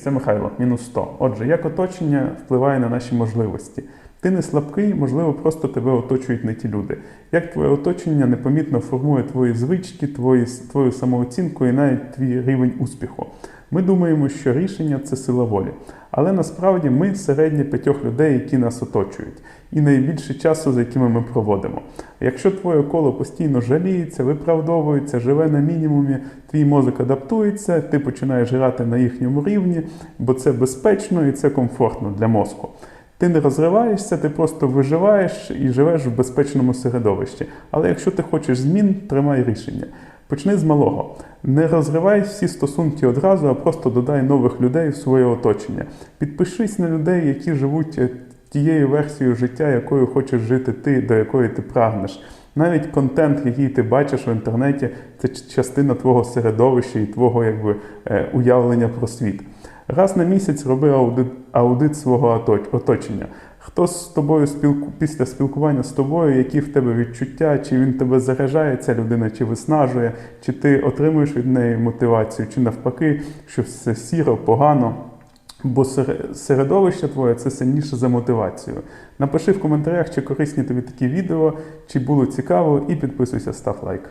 Це Михайло, мінус 100. Отже, як оточення впливає на наші можливості? Ти не слабкий, можливо, просто тебе оточують не ті люди. Як твоє оточення непомітно формує твої звички, твої, твою самооцінку і навіть твій рівень успіху. Ми думаємо, що рішення це сила волі. Але насправді ми середні п'ятьох людей, які нас оточують, і найбільше часу, за якими ми проводимо. Якщо твоє коло постійно жаліється, виправдовується, живе на мінімумі, твій мозок адаптується, ти починаєш грати на їхньому рівні, бо це безпечно і це комфортно для мозку. Ти не розриваєшся, ти просто виживаєш і живеш в безпечному середовищі. Але якщо ти хочеш змін, тримай рішення. Почни з малого. Не розривай всі стосунки одразу, а просто додай нових людей в своє оточення. Підпишись на людей, які живуть е, тією версією життя, якою хочеш жити ти, до якої ти прагнеш. Навіть контент, який ти бачиш в інтернеті, це частина твого середовища і твого якби, е, уявлення про світ. Раз на місяць роби аудит, аудит свого оточення. Хто з тобою спілку після спілкування з тобою, які в тебе відчуття, чи він тебе заряджає, ця людина, чи виснажує, чи ти отримуєш від неї мотивацію, чи навпаки, що все сіро, погано. Бо середовище твоє це сильніше за мотивацію. Напиши в коментарях, чи корисні тобі такі відео, чи було цікаво, і підписуйся, став лайк.